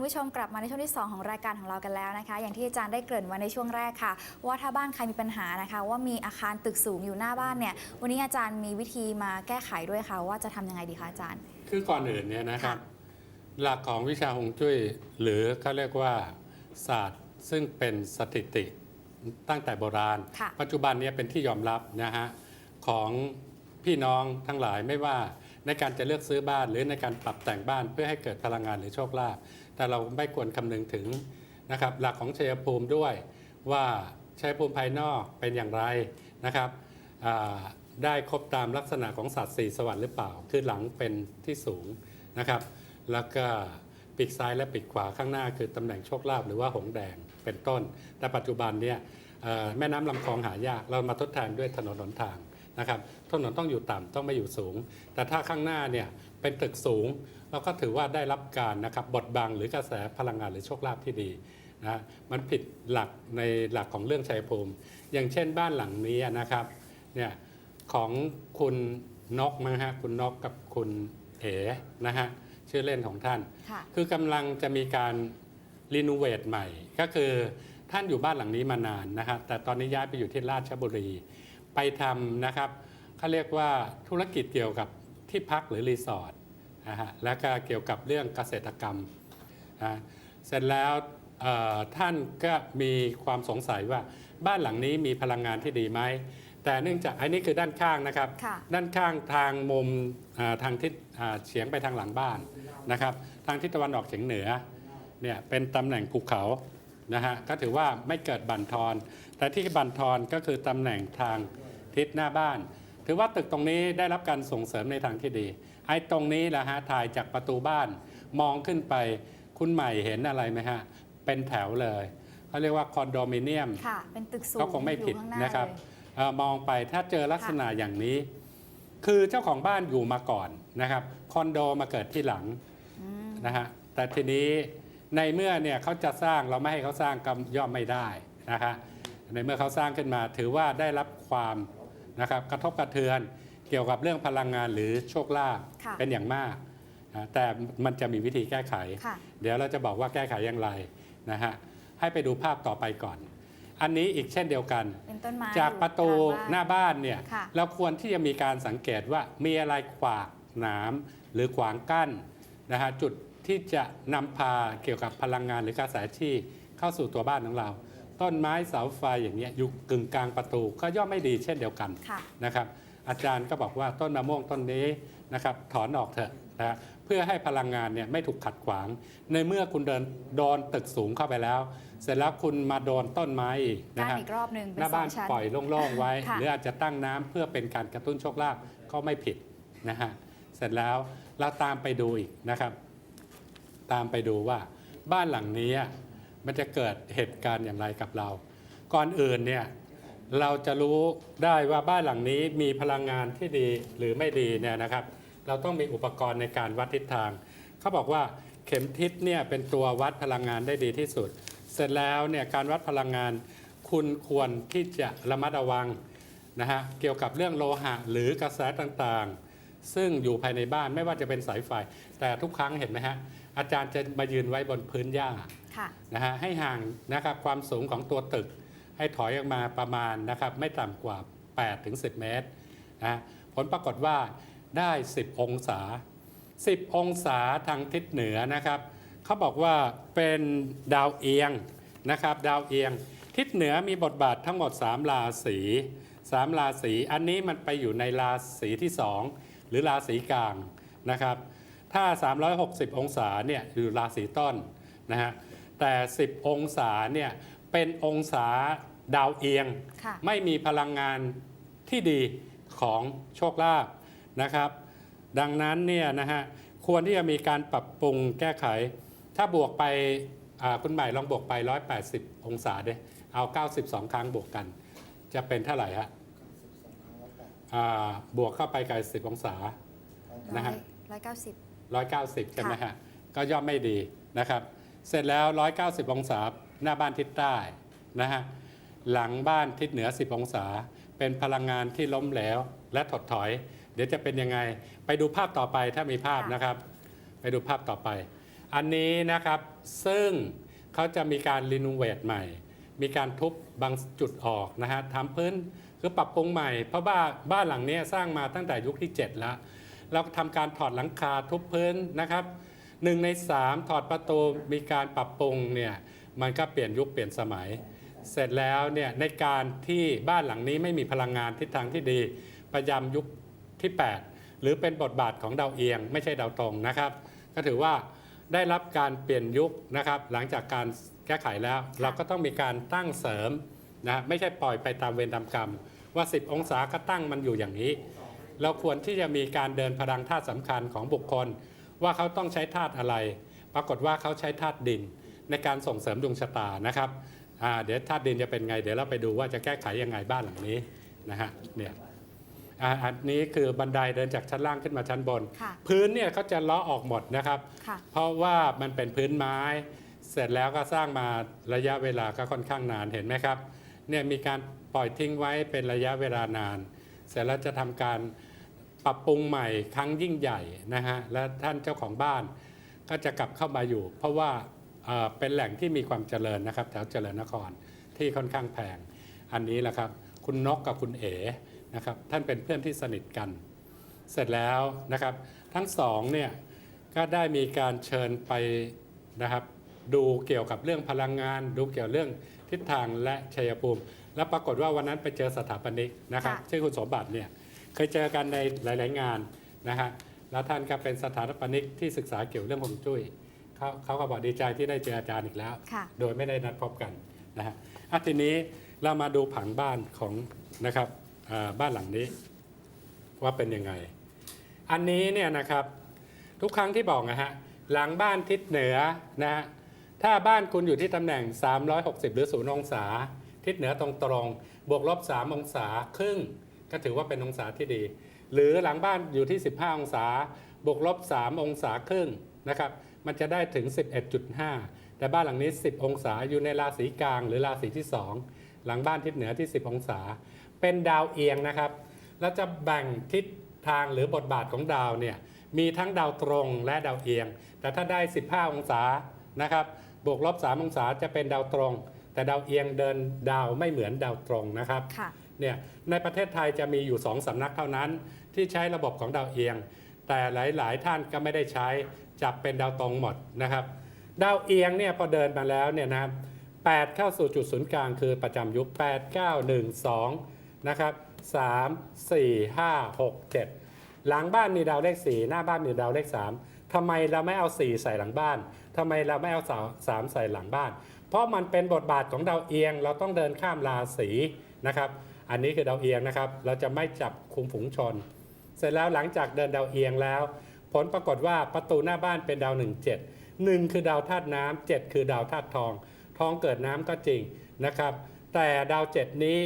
คุณผู้ชมกลับมาในช่วงที่ 2 ของรายการของเรากันแล้วนะคะ อย่างที่อาจารย์ได้เกริ่นไว้ในช่วงแรกค่ะ ว่าถ้าบ้านใครมีปัญหานะคะ ว่ามีอาคารตึกสูงอยู่หน้าบ้านเนี่ยวันนี้อาจารย์มีวิธีมาแก้ไขด้วยค่ะ ว่าจะทำยังไงดีคะอาจารย์ คือก่อนอื่นเนี่ยนะครับค่ะหลักของวิชาฮวงจุ้ยหรือเขาเรียกว่าศาสตร์ซึ่งเป็นสถิติตั้งแต่โบราณ ค่ะ ปัจจุบันเนี้เป็นที่ยอมรับนะฮะของพี่น้องทั้งหลายไม่ว่าในการจะเลือกซื้อบ้านหรือในการปรับแต่งบ้านเพื่อให้เกิดพลังงานหรือโชคลาภ แต่เราไม่ควรคำนึงถึงนะครับหลักของชัยภูมิด้วยว่าชัยภูมิภายนอกเป็นอย่างไรนะครับได้ครบตามลักษณะของสัตว์สี่สวรรค์หรือเปล่า คือหลังเป็นที่สูงนะครับ แล้วก็ปีกซ้ายและปีกขวาข้างหน้าคือตำแหน่งโชคลาภหรือว่าหงแดงเป็นต้น แต่ปัจจุบันเนี่ยแม่น้ำลำคลองหายากเรามาทดแทนด้วยถนนหนทาง นะครับถนนต้องอยู่ต่ำต้องไม่อยู่สูง แต่ถ้าข้างหน้าเนี่ยเป็นตึกสูงเราก็ถือว่าได้รับการนะครับบดบังหรือกระแสพลังงานหรือโชคลาภที่ดีนะมันผิดหลักในหลักของเรื่องชัยภูมิ อย่างเช่นบ้านหลังนี้นะครับเนี่ยของคุณนกนะฮะคุณนกกับคุณเอ๋นะฮะชื่อเล่นของท่านค่ะคือกำลังจะมีการรีโนเวทใหม่ ก็คือท่านอยู่บ้านหลังนี้มานานนะครับแต่ตอนนี้ย้ายไปอยู่ที่ราชบุรี ไปทำนะครับเขาเรียกว่าธุรกิจเกี่ยวกับที่พักหรือรีสอร์ทนะฮะแล้วก็เกี่ยวกับเรื่องเกษตรกรรมนะเสร็จแล้วเอ่อท่านก็มีความสงสัยว่าบ้านหลังนี้มีพลังงานที่ดีไหม แต่เนื่องจากอันนี้คือด้านข้างนะครับค่ะด้านข้างทางมุมอ่าทางทิศอ่าเฉียงไปทางหลังบ้านนะครับ ทางทิศตะวันออกเฉียงเหนือเนี่ยเป็นตำแหน่งภูเขานะฮะก็ถือว่าไม่เกิดบั่นทอน แต่ที่บั่นทอนก็คือตำแหน่งทาง ทิศหน้าบ้าน ถือว่าตึกตรงนี้ได้รับการส่งเสริมในทางที่ดี ไอ้ตรงนี้แหละฮะถ่ายจากประตูบ้านมองขึ้นไปคุณใหม่เห็นอะไรไหมฮะ เป็นแถวเลยเขาเรียกว่าคอนโดมิเนียมค่ะเป็นตึกสูงก็คงไม่ผิดอยู่ข้างหานะครับเลยเออมองไปถ้าเจอลักษณะอย่างนี้ คือเจ้าของบ้านอยู่มาก่อนนะครับคอนโดมาเกิดที่หลังอืมนะฮะแต่ทีนี้ในเมื่อเนี่ยเขาจะสร้างเราไม่ให้เขาสร้างก็ย่อมไม่ได้นะคะในเมื่อเขาสร้างขึ้นมาถือว่าได้รับความ นะครับกระทบกระเทือนเกี่ยวกับเรื่องพลังงานหรือโชคลาภค่ะเป็นอย่างมากนะแต่มันจะมีวิธีแก้ไข ค่ะ เดี๋ยวเราจะบอกว่าแก้ไขอย่างไรนะฮะให้ไปดูภาพต่อไปก่อน อันนี้อีกเช่นเดียวกัน เป็นต้นไม้จากประตูอยู่กลงหน้าบ้านเนี่ยค่ะ เราควรที่จะมีการสังเกตว่ามีอะไรขวากหนามหรือขวางกั้นนะฮะจุดที่จะนำพาเกี่ยวกับพลังงานหรือกระแสที่เข้าสู่ตัวบ้านของเรา ต้นไม้เสาไฟอย่างเงี้ยอยู่กึ่งกลางประตูก็ย่อมไม่ดีเช่นเดียวกันค่ะนะครับ อาจารย์ก็บอกว่าต้นมะม่วงต้นนี้นะครับถอนออกเถอะนะฮะเพื่อให้พลังงานเนี่ยไม่ถูกขัดขวาง ในเมื่อคุณเดินโดนตึกสูงเข้าไปแล้ว เสร็จแล้วคุณมาโดนต้นไม้อีกนะด้านฮะอีกรอบหนึ่งเป็หนน้าสอบ้างนชั้นปล่อยโล่งๆไว้ค่ะหรืออาจจะตั้งน้ำเพื่อเป็นการกระตุ้นโชคลาภก็ไม่ผิดนะฮะเสร็จแล้วเราตามไปดูอีกนะครับ ตามไปดูว่าบ้านหลังนี้ มันจะเกิดเหตุการณ์อย่างไรกับเรา ก่อนอื่นเนี่ยเราจะรู้ได้ว่าบ้านหลังนี้มีพลังงานที่ดีหรือไม่ดีเนี่ยนะครับ เราต้องมีอุปกรณ์ในการวัดทิศทาง เขาบอกว่าเข็มทิศเนี่ยเป็นตัววัดพลังงานได้ดีที่สุด เสร็จแล้วเนี่ยการวัดพลังงานคุณควรที่จะระมัดระวังนะฮะเกี่ยวกับเรื่องโลหะหรือกระแสต่างๆ ซึ่งอยู่ภายในบ้านไม่ว่าจะเป็นสายไฟ แต่ทุกครั้งเห็นไหมฮะ อาจารย์จะมายืนไว้บนพื้นหญ้าค่ะนะฮะให้ห่างนะครับความสูงของตัวตึก ให้ถอยออกมาประมาณนะครับไม่ต่ำกว่า8ถึง10 เมตรนะผลปรากฏว่าได้ 10 องศา 10 องศาทางทิศเหนือนะครับเขาบอกว่าเป็นดาวเอียงนะครับดาวเอียง ทิศเหนือมีบทบาททั้งหมด 3 ราศี3ราศีอันนี้มันไปอยู่ในราศีที่ 2 หรือราศีกลางนะครับ ถ้า 360 องศาเนี่ยอยู่ราศีต้นนะฮะแต่ 10 องศาเนี่ยเป็นองศาดาวเอียงค่ะไม่มีพลังงานที่ดีของโชคลาภนะครับ ดังนั้นเนี่ยนะฮะควรที่จะมีการปรับปรุงแก้ไข ถ้าบวกไปอ่าคุณใหม่ลองบวกไป 180 องศาเด้เอา 92 ครั้งบวกกัน จะเป็นเท่าไหร่ฮะ อ่าบวกเข้าไปกับ10 องศา นะฮะ ร้อยเก้าสิบ 190 ใช่ไหมฮะ ก็ย่อมไม่ดีนะครับ เสร็จแล้ว 190 องศา หน้าบ้านทิศใต้นะฮะ หลังบ้านทิศเหนือ 10 องศา เป็นพลังงานที่ล้มเหลวและถดถอย เดี๋ยวจะเป็นยังไง ไปดูภาพต่อไปถ้ามีภาพนะครับ ไปดูภาพต่อไป อันนี้นะครับ ซึ่งเขาจะมีการรีโนเวทใหม่ มีการทุบบางจุดออกนะฮะทำพื้น คือปรับปรุงใหม่เพราะว่าบ้านหลังนี้สร้างมาตั้งแต่ยุคที่ 7 แล้ว เราทำการถอดหลังคาทุบพื้นนะครับหนึ่งใน3ถอดประตูมีการปรับปรุงเนี่ยมันก็เปลี่ยนยุคเปลี่ยนสมัย เสร็จแล้วเนี่ยในการที่บ้านหลังนี้ไม่มีพลังงานทิศทางที่ดีประยำยุคที่ 8 หรือเป็นบทบาทของดาวเอียง ไม่ใช่ดาวตรงนะครับ ก็ถือว่าได้รับการเปลี่ยนยุคนะครับ หลังจากการแก้ไขแล้ว เราก็ต้องมีการตั้งเสริมนะไม่ใช่ปล่อยไปตามเวรตามกรรม ว่า 10 องศาก็ตั้งมันอยู่อย่างนี้ เราควรที่จะมีการเดินพลังธาตุสำคัญของบุคคล ว่าเขาต้องใช้ธาตุอะไร ปรากฏว่าเขาใช้ธาตุดินในการส่งเสริมดวงชะตานะครับอ่าเดี๋ยวธาตุดินจะเป็นไง เดี๋ยวเราไปดูว่าจะแก้ไขยังไงบ้านหลังนี้นะฮะเนี่ยอ่าอันนี้คือบันไดเดินจากชั้นล่างขึ้นมาชั้นบนค่ะพื้นเนี่ยเขาจะเลาะออกหมดนะครับค่ะเพราะว่ามันเป็นพื้นไม้ เสร็จแล้วก็สร้างมาระยะเวลาก็ค่อนข้างนานเห็นไหมครับเนี่ยมีการ ปล่อยทิ้งไว้เป็นระยะเวลานาน เสร็จแล้วจะทำการปรับปรุงใหม่ครั้งยิ่งใหญ่นะฮะและท่านเจ้าของบ้านก็จะกลับเข้ามาอยู่ เพราะว่าเอ่อเป็นแหล่งที่มีความเจริญนะครับแถวเจริญนครที่ค่อนข้างแพง อันนี้แหละครับ คุณนกกับคุณเอ๋นะครับท่านเป็นเพื่อนที่สนิทกัน เสร็จแล้วนะครับ ทั้งสองเนี่ยก็ได้มีการเชิญไปนะครับดูเกี่ยวกับเรื่องพลังงาน ดูเกี่ยวเรื่อง ทิศทางและชัยภูมิ แล้วปรากฏว่าวันนั้นไปเจอสถาปนิกนะครับค่ะ ชื่อคุณสมบัติเนี่ยเคยเจอกันในหลาย ๆ งานนะฮะแล้วท่านก็เป็นสถาปนิกที่ศึกษาเกี่ยวเรื่องฮวงจุ้ยเขาเขาก็บอกดีใจที่ได้เจออาจารย์อีกแล้ว ค่ะ โดยไม่ได้นัดพบกันนะฮะอะทีนี้เรามาดูผังบ้านของนะครับอ่าบ้านหลังนี้ ว่าเป็นยังไง อันนี้เนี่ยนะครับทุกครั้งที่บอกนะฮะหลังบ้านทิศเหนือนะฮะ ถ้าบ้านคุณอยู่ที่ตำแหน่ง 360 หรือ 0 องศา ทิศเหนือตรงตรงบวกลบ 3 องศาครึ่ง ก็ถือว่าเป็นองศาที่ดี หรือหลังบ้านอยู่ที่ 15 องศา บวกลบ 3 องศาครึ่งนะครับ มันจะได้ถึง 11.5 แต่บ้านหลังนี้ 10 องศาอยู่ในราศีกลาง หรือราศีที่ 2 หลังบ้านทิศเหนือที่ 10 องศา เป็นดาวเอียงนะครับ แล้วจะแบ่งทิศทางหรือบทบาทของดาวเนี่ย มีทั้งดาวตรงและดาวเอียง แต่ถ้าได้ 15 องศานะครับ บวกลบ3องศาจะเป็นดาวตรง แต่ดาวเอียงเดินดาวไม่เหมือนดาวตรงนะครับค่ะเนี่ยในประเทศไทยจะมีอยู่สองสำนักเท่านั้น ที่ใช้ระบบของดาวเอียง แต่หลาย ๆ ท่านก็ไม่ได้ใช้จับเป็นดาวตรงหมดนะครับ ดาวเอียงเนี่ยพอเดินมาแล้วเนี่ยนะครับ8เข้าสู่จุดศูนย์กลางคือประจำยุค8 9 1 2นะครับ3 4 5 6 7 หลังบ้านมีดาวเลข 4 หน้าบ้านมีดาวเลข 3 ทำไมเราไม่เอา4ใส่หลังบ้านทำไมเราไม่เอา3ใส่หลังบ้าน เพราะมันเป็นบทบาทของดาวเอียง เราต้องเดินข้ามราศีนะครับ อันนี้คือดาวเอียงนะครับ เราจะไม่จับคุมฝูงชน เสร็จแล้วหลังจากเดินดาวเอียงแล้ว ผลปรากฏว่าประตูหน้าบ้านเป็นดาว1 7 1คือดาวธาตุน้ำ7คือดาวธาตุทอง ทองเกิดน้ำก็จริงนะครับ แต่ดาว7นี้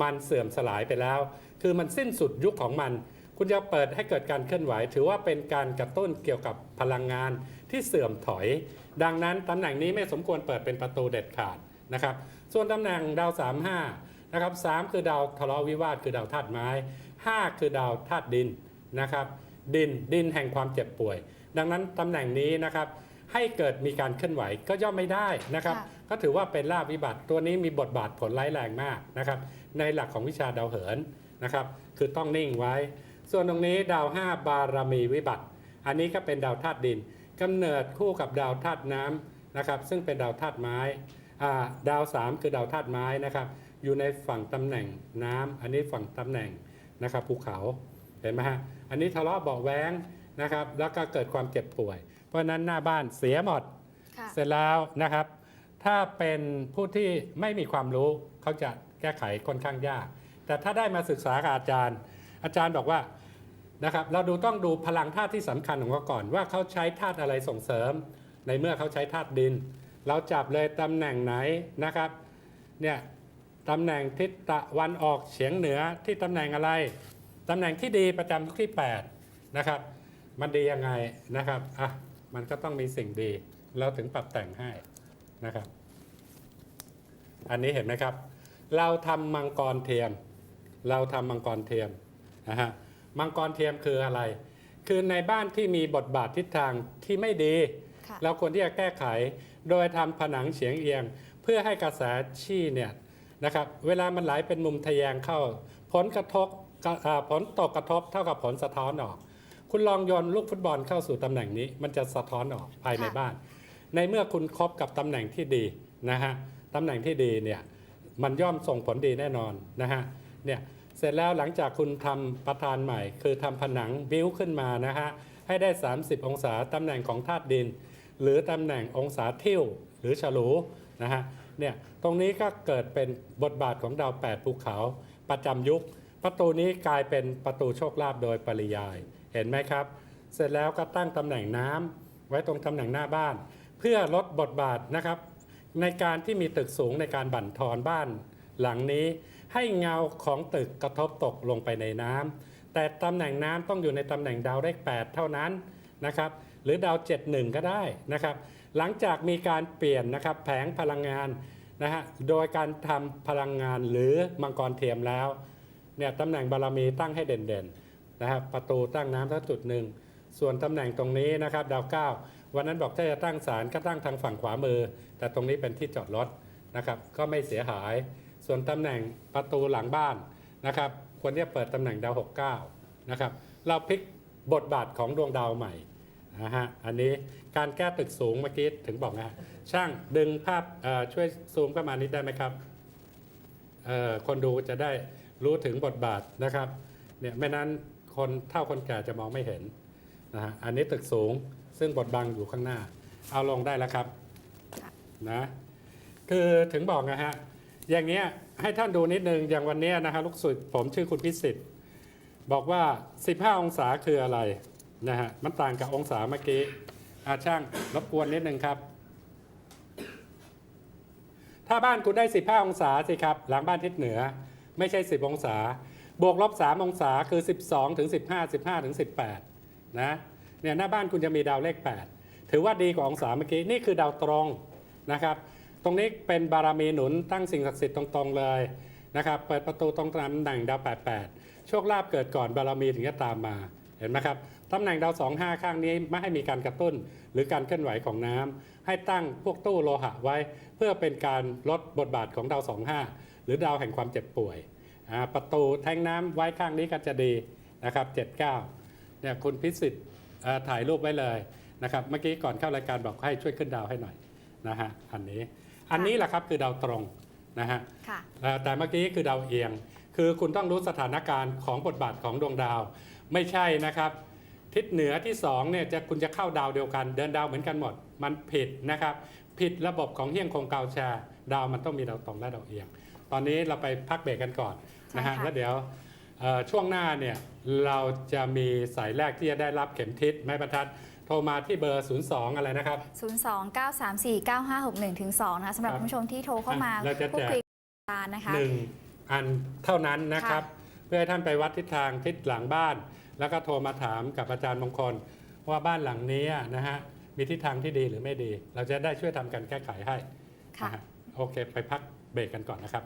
มันเสื่อมสลายไปแล้ว คือมันสิ้นสุดยุคของมัน คุณจะเปิดให้เกิดการเคลื่อนไหว ถือว่าเป็นการกระตุ้นเกี่ยวกับพลังงานที่เสื่อมถอย ดังนั้นตำแหน่งนี้ไม่สมควรเปิดเป็นประตูเด็ดขาดนะครับ ส่วนตำแหน่งดาว 35นะครับ3คือดาวทะเลาะวิวาทคือดาวธาตุไม้ 5 คือดาวธาตุดินนะครับดินดินแห่งความเจ็บป่วย ดังนั้นตำแหน่งนี้นะครับให้เกิดมีการเคลื่อนไหวก็ย่อมไม่ได้นะครับค่ะก็ถือว่าเป็นลาภวิบัติตัวนี้มีบทบาทผลร้ายแรงมากนะครับในหลักของวิชาดาวเหินนะครับคือต้องนิ่งไว้ ส่วนตรงนี้ดาว5บารมีวิบัติ อันนี้ก็เป็นดาวธาตุดินกำเนิดคู่กับดาวธาตุน้ำนะครับ ซึ่งเป็นดาวธาตุไม้อ่าดาว 3 คือดาวธาตุไม้นะครับ อยู่ในฝั่งตำแหน่งน้ำอันนี้ฝั่งตำแหน่งนะครับภูเขาเห็นไหมฮะอันนี้ทะเลาะเบาะแว้งนะครับ แล้วก็เกิดความเจ็บป่วย เพราะฉะนั้นหน้าบ้านเสียหมดค่ะเสร็จแล้วนะครับ ถ้าเป็นผู้ที่ไม่มีความรู้เขาจะแก้ไขค่อนข้างยาก แต่ถ้าได้มาศึกษากับอาจารย์ อาจารย์บอกว่านะครับเราดูต้องดูพลังธาตุที่สำคัญของเขาก่อน ว่าเขาใช้ธาตุอะไรส่งเสริม ในเมื่อเขาใช้ธาตุดิน เราจับเลยตำแหน่งไหนนะครับเนี่ยตำแหน่งทิศตะวันออกเฉียงเหนือที่ตำแหน่งอะไรตำแหน่งที่ดีประจำทุกที่ 8 นะครับ มันดียังไงนะครับอะมันก็ต้องมีสิ่งดี เราถึงปรับแต่งให้นะครับ อันนี้เห็นไหมครับ เราทำมังกรเทียม เราทำมังกรเทียม นะฮะมังกรเทียมคืออะไร คือในบ้านที่มีบทบาททิศทางที่ไม่ดีค่ะเราควรที่จะแก้ไข โดยทำผนังเฉียงเอียง เพื่อให้กระแสชี่เนี่ยนะครับเวลามันไหลเป็นมุมทะแยงเข้า ผลกระทบกะอ่าผลตกกระทบเท่ากับผลสะท้อนออก คุณลองโยนลูกฟุตบอลเข้าสู่ตำแหน่งนี้ มันจะสะท้อนออกภายในค่ะบ้าน ในเมื่อคุณคบกับตำแหน่งที่ดีนะฮะตำแหน่งที่ดีเนี่ยมันย่อมส่งผลดีแน่นอนนะฮะเนี่ย เสร็จแล้วหลังจากคุณทำประธานใหม่ คือทำผนังบิ้วขึ้นมานะฮะให้ได้ 30 องศาตำแหน่งของธาตุดิน หรือตำแหน่งองศาเที่ยวหรือฉลูนะฮะเนี่ยตรงนี้ก็เกิดเป็นบทบาทของดาว8ภูเขาประจำยุค ประตูนี้กลายเป็นประตูโชคลาภโดยปริยายเห็นไหมครับ เสร็จแล้วก็ตั้งตำแหน่งน้ำไว้ตรงตำแหน่งหน้าบ้าน เพื่อลดบทบาทนะครับในการที่มีตึกสูงในการบั่นทอนบ้าน หลังนี้ให้เงาของตึกกระทบตกลงไปในน้ำแต่ตำแหน่งน้ำต้องอยู่ในตำแหน่งดาวเลข8 เท่านั้นนะครับหรือดาว 71 ก็ได้นะครับหลังจากมีการเปลี่ยนนะครับแผงพลังงานนะฮะโดยการทำพลังงานหรือมังกรเทียมแล้วเนี่ยตำแหน่งบารมีตั้งให้เด่นๆนะครับประตูตั้งน้ำทั้งจุดหนึ่งส่วนตำแหน่งตรงนี้นะครับดาวเก้าวันนั้นบอกถ้าจะตั้งศาลก็ตั้งทางฝั่งขวามือ แต่ตรงนี้เป็นที่จอดรถนะครับก็ไม่เสียหาย ส่วนตำแหน่งประตูหลังบ้านนะครับควรที่จะเปิดตำแหน่งดาว69นะครับเราพลิกบทบาทของดวงดาวใหม่นะฮะอันนี้การแก้ตึกสูงเมื่อกี้ถึงบอกนะฮะช่างดึงภาพเอ่อช่วยซูมเข้ามานิดได้ไหมครับเอ่อคนดูจะได้รู้ถึงบทบาทนะครับเนี่ยไม่นั้นคนเท่าคนแก่จะมองไม่เห็นนะฮะอันนี้ตึกสูงซึ่งบดบังอยู่ข้างหน้า เอาลงได้แล้วครับค่ะนะคือถึงบอกนะฮะ อย่างเนี้ยให้ท่านดูนิดนึงอย่างวันนี้นะฮะลูกศิษย์ผมชื่อคุณพิสิทธิ์บอกว่า 15 องศาคืออะไรนะฮะมันต่างกับองศาเมื่อกี้อาช่างรบกวนนิดนึงครับ ถ้าบ้านคุณได้ 15 องศาสิครับ หลังบ้านทิศเหนือ ไม่ใช่ 10 องศา บวกลบ 3 องศาคือ 12ถึง15 15ถึง18นะเนี่ยหน้าบ้านคุณจะมีดาวเลข 8 ถือว่าดีกว่าองศาเมื่อกี้ นี่คือดาวตรงนะครับ ตรงนี้เป็นบารมีหนุนตั้งสิ่งศักดิ์สิทธิ์ตรงๆเลยนะครับ เปิดประตูตรงตำแหน่งดาว 88 โชคลาภเกิดก่อนบารมีถึงจะตามมาเห็นไหมครับตำแหน่งดาว 25 ข้างนี้ไม่ให้มีการกระตุ้น หรือการเคลื่อนไหวของน้ำให้ตั้งพวกตู้โลหะไว้ เพื่อเป็นการลดบทบาทของดาว 25 หรือดาวแห่งความเจ็บป่วย ประตูแทงน้ำไว้ข้างนี้ก็จะดีนะครับ79เนี่ยคุณพิสิทธิ์ถ่ายรูปไว้เลยนะครับเมื่อกี้ก่อนเข้ารายการบอกให้ช่วยขึ้นดาวให้หน่อยนะฮะอันนี้ อันนี้แหละครับคือดาวตรงนะฮะค่ะเอ่อแต่เมื่อกี้คือดาวเอียง คือคุณต้องรู้สถานการณ์ของบทบาทของดวงดาว ไม่ใช่นะครับ ทิศเหนือที่สองเนี่ยจะคุณจะเข้าดาวเดียวกัน เดินดาวเหมือนกันหมด มันผิดนะครับ ผิดระบบของเฮี้ยงคงเกาแชร์ดาวมันต้องมีดาวตรงและดาวเอียง ตอนนี้เราไปพักเบรกกันก่อนนะฮะใช่ค่ะแล้วเดี๋ยวเอ่อช่วงหน้าเนี่ยเราจะมีสายแรกที่จะได้รับเข็มทิศไม้บรรทัด โทรมาที่เบอร์ 02 อะไรนะครับ 029349561ถึง2นะคะสำหรับครับคุณผู้ชมที่โทรเข้ามาอะเราจะพูดแจก คุยกับอาจารย์นะคะ หนึ่งอันเท่านั้นนะครับ เพื่อให้ท่านไปวัดทิศทางทิศหลังบ้าน แล้วก็โทรมาถามกับอาจารย์มงคล ว่าบ้านหลังนี้นะฮะมีทิศทางที่ดีหรือไม่ดี เราจะได้ช่วยทำการแก้ไขให้ค่ะนะฮะโอเค ไปพักเบรกกันก่อนนะครับ